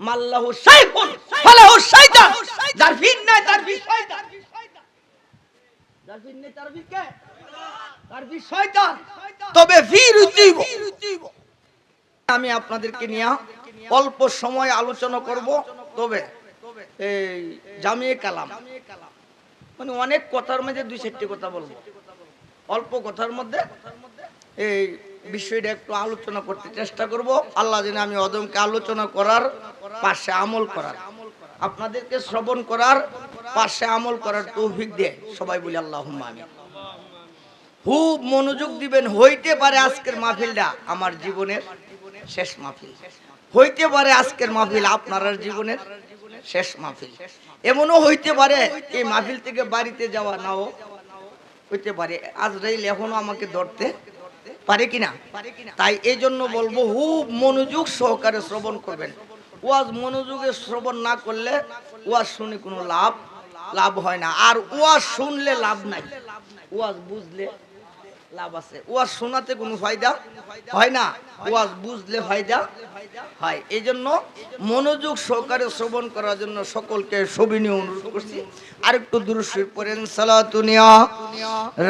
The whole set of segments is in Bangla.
মাল্লাহু শাইখুন ফালাহু শাইতান যার ভিন নাই, তার ভিন শয়তান। তবে ফির উচিব আমি আপনাদেরকে নিয়ে অল্প সময় আলোচনা করব। তবে এই জামিয়ে কালাম। মানে অনেক কথার মধ্যে দুই চারটি কথা বলব। অল্প কথার মধ্যে এই বিষয়টা একটু আলোচনা করতে চেষ্টা করব। আল্লাহ যেন আমি অদমকে আলোচনা করার, পাশে আমল করার। আপনাদেরকে শ্রবণ করার, পাশে আমল করার তৌফিক দিয়ে। সবাই বলি আল্লাহ আমি খুব মনোযোগ দিবেন, হইতে পারে আজকের মাহফিলটা আমার জীবনের শেষ মাহফিল। হইতে পারে আজকের মাহফিল আপনার জীবনের শেষ মাহফিল। এমনও হইতে পারে এই মাহফিল থেকে বাড়িতে যাওয়া নাও। হইতে পারে। আজ আজরাইল এখনও আমাকে ধরতে পারে কিনা তাই এই জন্য বলব, খুব মনোযোগ সহকারে শ্রবণ করবেন। ওয়াজ মনোযোগে শ্রবণ না করলে ওয়াজ শুনে কোনো লাভ লাভ হয় না। আর ওয়াজ শুনলে লাভ নাই। ওয়াজ বুঝলে লাভ আছে। ওয়াজ শোনাতে কোনো ফায়দা হয় না। ওয়াজ বুঝলে ফায়দা হয়। এই জন্য মনোযোগ সহকারে শ্রবণ করার জন্য সকলকে সবিনীয় অনুরোধ করছি। আরেকটু দুরুশ্বর পড়েন সালাতুনিয়া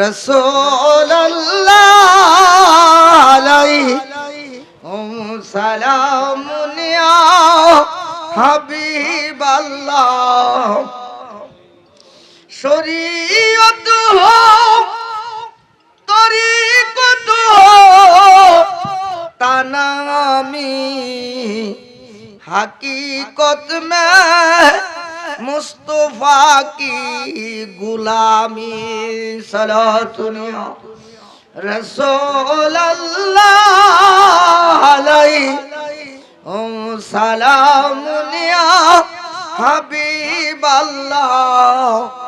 রসোল্লাহ শরীয়ত হোক নামি হাকিকত মে মুস্তফা কি গুলামি সারা দুনিয়া রসোল সালাম হাবিব আল্লাহ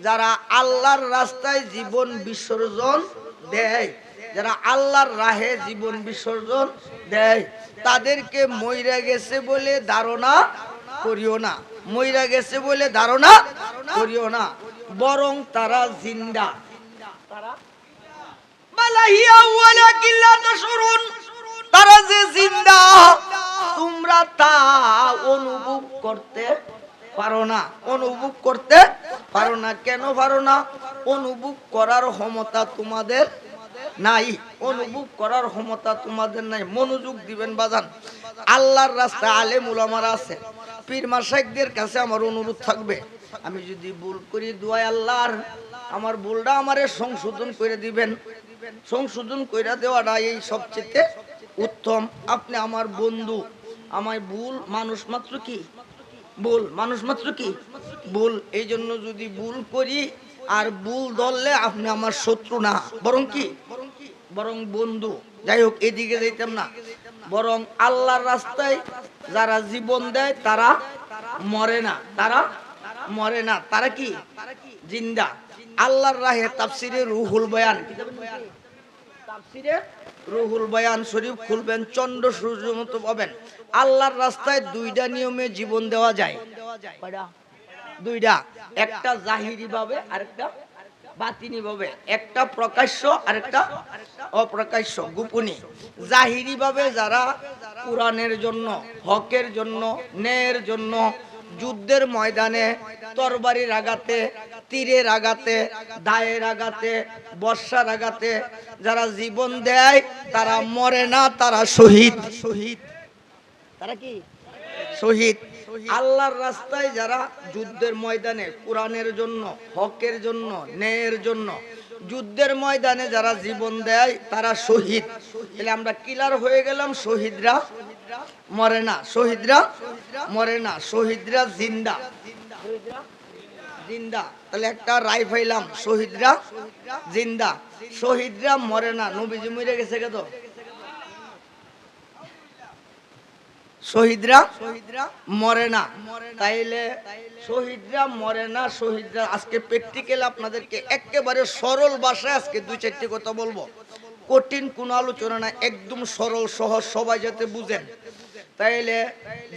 যারা আল্লাহর রাস্তায় জীবন বিসর্জন দেয়, যারা আল্লাহর রাহে জীবন বিসর্জন দেয়, তাদেরকে মইরা গেছে বলে ধারণা করিও না। মইরা গেছে বলে ধারণা করিও না। বরং তারা জিন্দা। তারা যে জিন্দা, তোমরা তা অনুভব করতে পারো না, অনুভব করতে পারো না, কেন পারো না? অনুভব করার ক্ষমতা তোমাদের নাই, অনুভব করার ক্ষমতা তোমাদের নাই। মনোযোগ দিবেন বাজান। আল্লাহর রাস্তায় আলেম উলামারা আছে। পীর মাসাইকদের কাছে আমার অনুরোধ থাকবে। আমি যদি ভুল করি দুয়াই আল্লাহর আমার ভুলটা আমারে সংশোধন করে দিবেন। সংশোধন করে দেওয়াটা এই সবচেয়ে উত্তম। আপনি আমার বন্ধু। আমায় ভুল মানুষ মাত্র কি? ভুল। মানুষ মাত্র কি? ভুল। এই জন্য যদি ভুল করি, আর ভুল ধরলে আপনি আমার শত্রু না। বরং কি? বরং বন্ধু। যাই হোক, এদিকে যাইতাম না। বরং আল্লাহর রাস্তায় যারা জীবন দেয়, তারা মরে না। তারা মরে না। তারা কি? জিন্দা। আল্লাহর রাহে তাফসিরে রুহুল বয়ান। তাফসিরে রুহুল বয়ান শরীফ খুলবেন, চন্দ্র সূর্য মতো পাবেন। আল্লাহর রাস্তায় দুইটা নিয়মে জীবন দেওয়া যায়। দুইটা। একটা জাহিরি ভাবে আরেকটা বাতিনি ভাবে। একটা প্রকাশ্য আরেকটা অপ্রকাশ্য গোপনী। জাহিরি ভাবে যারা কোরআনের জন্য হকের জন্য ন্যায়ের জন্য যুদ্ধের ময়দানে তরবারির আঘাতে তীরের আঘাতে দায়ের আঘাতে বর্ষার আঘাতে যারা জীবন দেয় তারা মরে না তারা শহীদ। শহীদ। তারা কি? শহীদ। আল্লাহর রাস্তায় যারা যুদ্ধের ময়দানে কোরআনের জন্য হকের জন্য ন্যায়ের জন্য যুদ্ধের ময়দানে যারা জীবন দেয় তারা শহীদ। তাহলে আমরা কিলার হয়ে গেলাম শহীদরা মরে না শহীদরা মরে না শহীদরা জিন্দা। জিন্দা। তাহলে একটা রায় পাইলাম শহীদরা জিন্দা। শহীদরা মরে না নবীজি মরে গেছে কে তো। শহীদরা মরে না। তাইলে শহীদরা মরে না, শহীদরা আজকে প্র্যাকটিক্যাল আপনাদেরকে একেবারে সরল ভাষায় আজকে দুই চারটি কথা বলব। কঠিন কোনো আলোচনা না, একদম সরল, সহজ, সবাই যাতে বুঝেন। তাইলে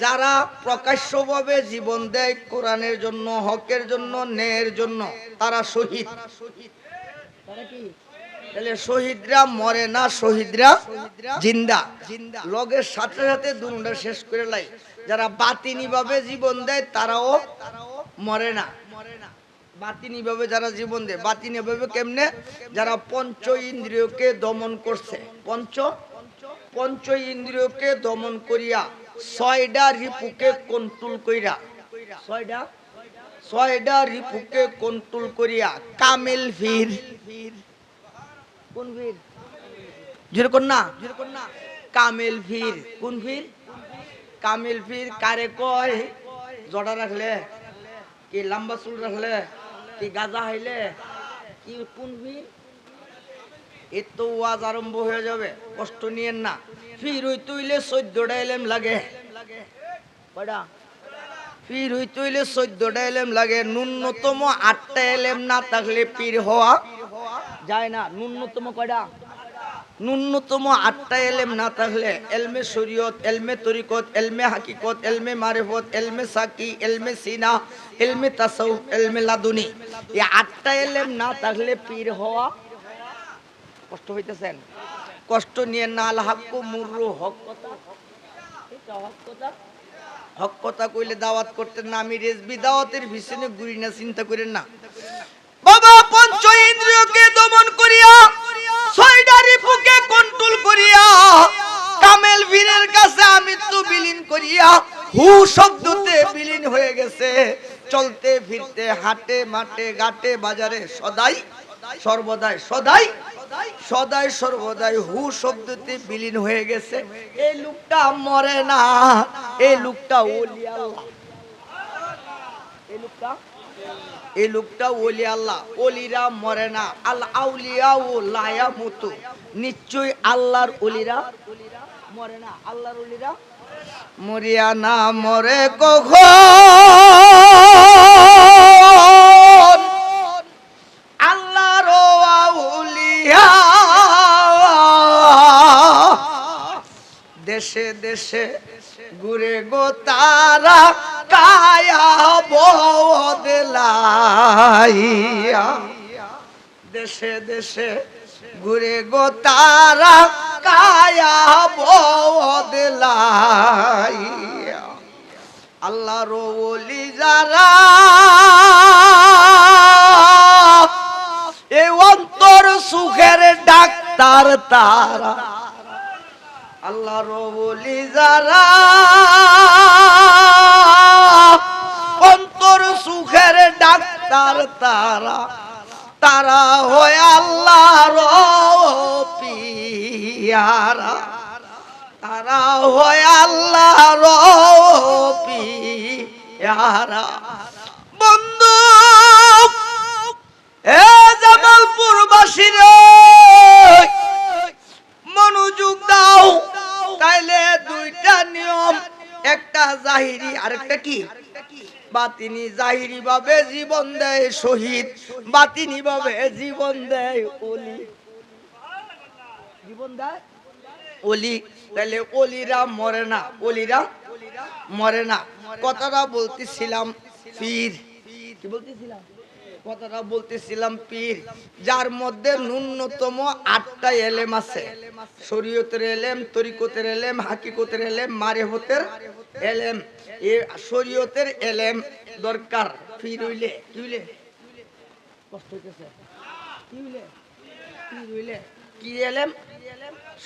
যারা প্রকাশ্যভাবে জীবন দেয় কোরআনের জন্য, হকের জন্য, ন্যায়ের জন্য, তারা শহীদ। তারা কি? তাহলে শহীদরা মরে না, শহীদরা জিন্দা। লগের সাথে সাথে দুটা শেষ করে লাই। যারা বাতিনি ভাবে জীবন দেয়, তারাও মরে না। বাতিনি ভাবে যারা জীবন দেয় বাতিনি ভাবে কেমনে? যারা পঞ্চ ইন্দ্রিয়কে দমন করছে। পঞ্চ? পঞ্চ ইন্দ্রিয়কে দমন করিয়া ছয়টা রিপুকে কন্ট্রোল কইরা। ছয়টা ছয়টা রিপুকে কন্ট্রোল করিয়া কামিল ফির ফির না কামিল ফির ফির কামিল ফির কয়? কি গাজা ফির যাবে, কষ্ট নিয়েন না। ফির ওই তুইলে চোদ্দটা এলেম লাগে। কয়টা? পীর হইতে হইলে চোদ্দটা এলেম লাগে। ন্যূনতম আটটা এলেম না থাকলে পীর হওয়া যায় না। ন্যূনতম কয়টা? ন্যূনতম আটটা এলেম না থাকলে এলমে শরীয়ত এলমে তরিকত এলমে হাকিকত এলমে মারিফত এলমে সাকি এলমে সিনা এলমে তাসাউফ এলমে লাদুনি। এই আটটা এলেম না থাকলে পীর হওয়া কষ্ট হইতেছেন কষ্ট নিয়ে না হাক্কু মুররু হক কথা। হক কথা? হক কথা কইলে দাওয়াত করতেন না। আমি রেজবি দাওয়াতের পিছনে ঘুরি না চিন্তা করেন না। বাবা পঞ্চ ইন্দ্রিয়কে দমন করিয়া ছয়টা রিপুকে কন্ট্রোল করিয়া, কামেল বীরের কাছে আমি তো বিলীন করিয়া, হু শব্দতে বিলীন হয়ে গেছে। চলতে ফিরতে, হাটে মাঠে ঘাটে বাজারে সদাই, সর্বদাই সদাই সদাই সর্বদাই হু শব্দতে বিলীন হয়ে গেছে। এই লোকটা মরে না, এই লোকটা ওলি আল্লাহ। এই লোকটা এই লোকটা ওলি আল্লাহ, ওলিরা মরে না। আল আউলিয়া ও লায়া মতো। নিশ্চয়ই আল্লাহর ওলিরা মরে না। আল্লাহর ওলিরা মরিয়া না, মরে কখন? আল্লাহর আউলিয়া। দেশে দেশে ঘুরে গো তারা কায়া বদলাইয়া দেশে দেশে ঘুরে গো তারা কায়া বদলাইয়া আল্লাহ রলি যারা এ অন্তর সুখের ডাক্তার তারা। আল্লাহ রবলি যারা ডাক্তার তারা তারা হয় আল্লাহর পিয়ারা। তারা হয় আল্লাহর পিয়ারা। বন্ধু, এ জামালপুর বাসীরে মনোযোগ দাও। তাইলে দুইটা নিয়ম, একটা জাহিরি, আরেকটা কি? বাতিনি জাহিরি ভাবে জীবন দেয় শহীদ বাতিনি ভাবে জীবন দেয় অলি। জীবন দেয়? ওলি তাহলে ওলিরা মরে না ওলিরা মরে না। কথাটা বলতেছিলাম পীর কি বলতেছিলাম? কথাটা বলতেছিলাম পীর, যার মধ্যে ন্যূনতম আটটা এলেম আছে। শরীয়তের এলেম, তরিকতের এলেম, হাকিকতের এলেম মারেহতের এলেম। এ শরীয়তের এলেম দরকার। পীর হইলে কি হইলে কষ্ট হইতেছে। কি হইলে পীর হইলে কি এলেম?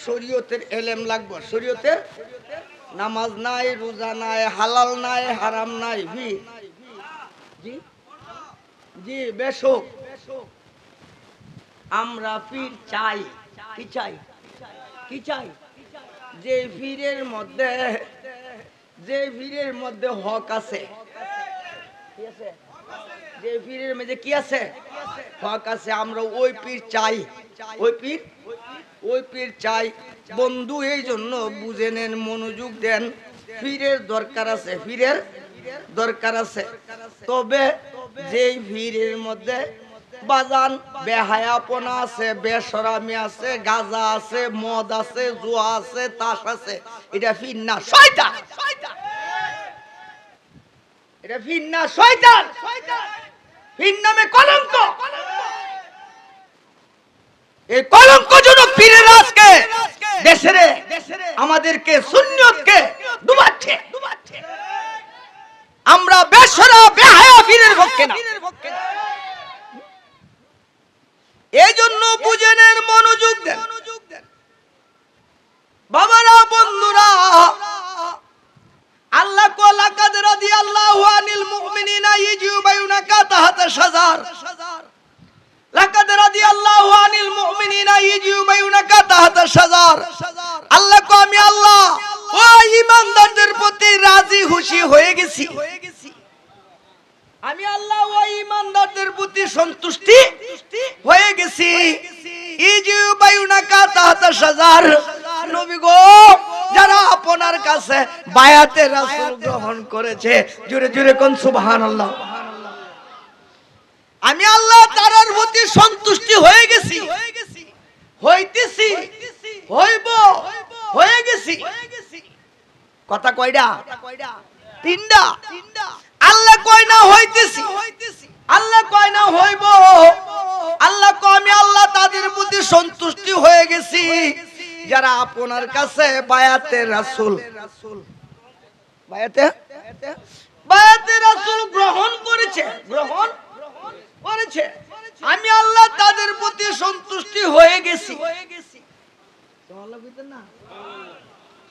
শরীয়তের এলেম লাগবে। শরীয়তের নামাজ নাই, রোজা নাই, হালাল নাই, হারাম নাই। ভি? জি? জি, বেশক। আমরা পীর চাই। কি চাই? কি চাই? যে পীরের মধ্যে, যে পীরের মধ্যে হক আছে। যে পীরের মধ্যে কি আছে? হক আছে, আমরা ওই পীর চাই। ওই পীর? ওই পীর চাই। বন্ধু, এই জন্য বুঝে নেন, মনোযোগ দেন। ফিরের দরকার আছে, ফিরের দরকার আছে। তবে যেই ভিড়ের মধ্যে বাজান, বেহায়াপনা আছে, বেসরামি আছে, গাজা আছে, মদ আছে, জুয়া আছে, তাস আছে, এটা ফির না। শয়তান! এটা ফির না, শয়তান! ফির নামে কলঙ্ক! এই কলঙ্কজনক পীরের আজকে দেশের আমাদেরকে শূন্যতকে ডুবাচ্ছে। আমরা বেসরা বেহায়া পীরের পক্ষে না। এই জন্য বুঝেনের মনোযোগ দেন। বাবারা, বন্ধুরা, আল্লাহ কো লাকাদ রাদিয়াল্লাহু আনিল মুমিনিনা ইজুবায়ুনাকা তাহাতা শাজার। লাকাদ রাদিয়াল্লাহু আনিল মুমিনিনা ইজুবায়ুনাকা তাহাতা শাজার। আল্লাহ কো আমি আল্লাহ, ও ঈমানদারদের প্রতি রাজি, খুশি হয়ে গেছি। আমি আল্লাহ ও ইমানদারদের প্রতি সন্তুষ্টি হয়ে গেছি। যারা আপনার কাছে গ্রহণ করেছে আমি আল্লাহ তারার প্রতি সন্তুষ্টি হয়ে গেছি। হইতেছি, হইব, হয়ে গেছি। কথা কয়টা তিনটা আল্লাহ কয় না হইতেছি। আল্লাহ কয় না হইব। আল্লাহ কয়, আমি আল্লাহ তাদের প্রতি সন্তুষ্টি হয়ে গেছি। যারা আপনার কাছে বায়াতে রাসূল। বায়াতে? বায়াতে রাসূল গ্রহণ করেছে গ্রহণ করেছে আমি আল্লাহ তাদের প্রতি সন্তুষ্টি হয়ে গেছি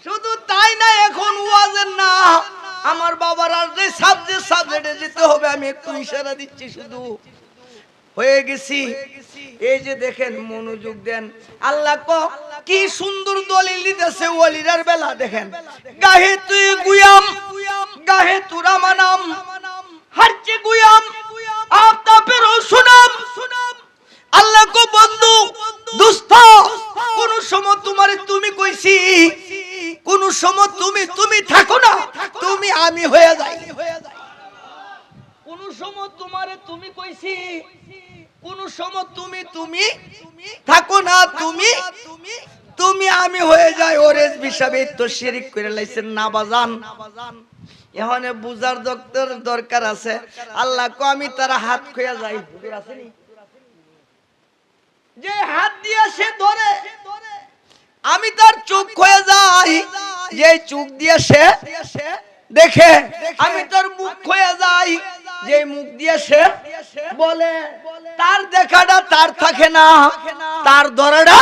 শুধু তাই না এখন ওয়াজের না আমার বাবার আর যে সাবজেক্ট সাবজেক্টে যেতে একটু ইশারা দিচ্ছি শুধু। হয়ে গেছি। এই যে দেখেন মনোযোগ দেন। আল্লাহ কি সুন্দর দলিল দিতেছে ওয়ালিরার বেলা দেখেন। গাহে তুই গুয়াম, গাহে তুরা মানাম হারচে গুয়াম আফতাপের সুনাম আল্লাহ কো বন্ধু দুস্থ কোন সময় তোমারে তুমি কইছি কোন সময় তুমি তুমি থাকো না তুমি আমি হয়ে যাই কোন সময় তোমারে তুমি কইছি কোন সময় তুমি তুমি থাকো না তুমি তুমি আমি হয়ে যাই ওরেজ হিসাবে তো শিরিক করে লাইছেন, না বাজান। এখানে বুজার দপ্তর দরকার আছে। আল্লাহ কো, আমি তার হাত খোয়া যাই। যে হাত দিয়ে সে ধরে। আমি তার চোখ খুঁয়ে যাই। যে চোখ দিয়ে সে দেখে আমি তার মুখ হয়ে যাই। যে মুখ দিয়ে সে বলে তার দেখাটা তার থাকে না তার ধরাটা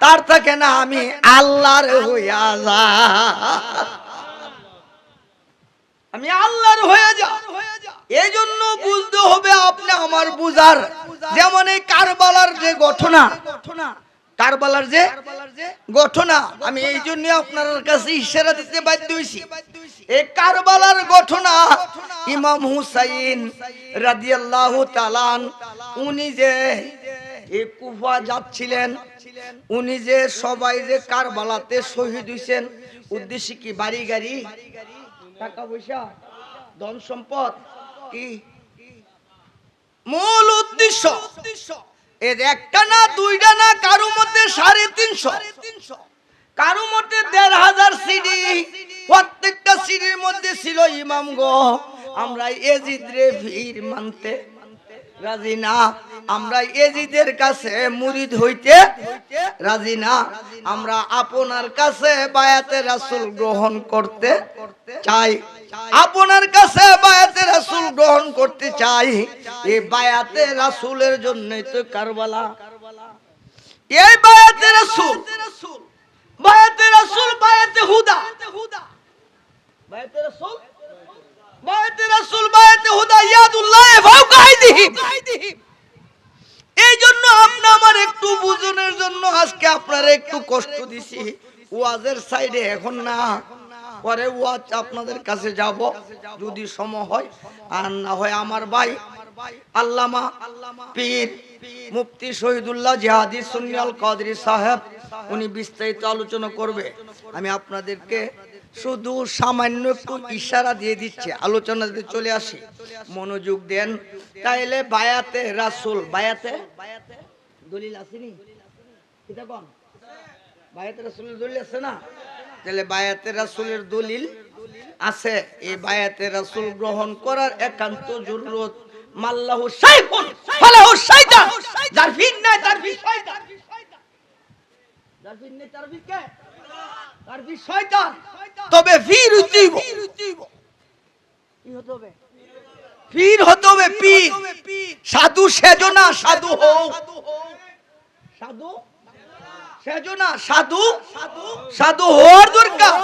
তার থাকে না আমি আল্লাহর হইয়া যা। আমি আল্লাহর হয়ে যা। এই জন্য বুঝতে হবে আপনি আমার বুঝার। যেমন এই কারবালার যে ঘটনা কারবালার যে ঘটনা আমি এই জন্য আপনার কাছে ইশারা দিতে বাধ্য হয়েছি এই কারবালার ঘটনা ইমাম হুসাইন রাদিয়াল্লাহু তালান উনি যে এই কুফা যাচ্ছিলেন উনি যে সবাই যে কারবালাতে শহীদ হইছেন উদ্দেশ্যে কি বাড়ি গাড়ি? টাকা পয়সা? ধন সম্পদ? কি? মূল উদ্দেশ্য। এর একটা না দুইটা না কারও মধ্যে সাড়ে তিনশো। কারও মধ্যে দেড় হাজার সিডি। প্রত্যেকটা সিডির মধ্যে ছিল ইমাম গো। আমরা এজিদ্রে ভিড় মানতে রাজি না, আমরা এজিদের কাছে মুরিদ হইতে রাজি না, আমরা আপনার কাছে বায়াতে রাসূল গ্রহণ করতে চাই। আপনার কাছে বায়াতে রাসূল গ্রহণ করতে চাই এই বায়াতে রাসূলের জন্যই তো কারবালা। এই বায়াতে রাসূল বায়াতে রাসূল, বায়াতে হুদা। বায়াতে রাসূল? বায়াতে রাসূল বায়াতে হুদা ইয়াদুল্লাহ ফাওকা আইদিহিম এই জন্য আপনি আমার একটু বুঝনের জন্য আজকে আপনারা একটু কষ্ট দিছি। ওয়াজের সাইডে এখন না পরে ওয়াজ আপনাদের কাছে যাব যদি সময় হয়। আর না হয় আমার ভাই আল্লামা পীর মুফতি শহীদুল্লাহ জিহাদি সুনিয়াল কাদরি সাহেব উনি বিস্তারিত আলোচনা করবে। আমি আপনাদেরকে শুধু সামান্য একটু ইশারা দিয়ে দিচ্ছে, আলোচনা যদি চলে আসে, মনোযোগ দেন। তাইলে বায়াতে রাসূল, বায়াতে? দলিল আসেনি? বায়াতে দলিল এই বায়াতে রাসূল গ্রহণ করার একান্ত নাই শয়তান। তবে ফির উচিব ফির হতে হবে। পীর। সাধু সেজো না সাধু হও। সাধু? সেজো না সাধু। সাধু? হওয়ার দরকার।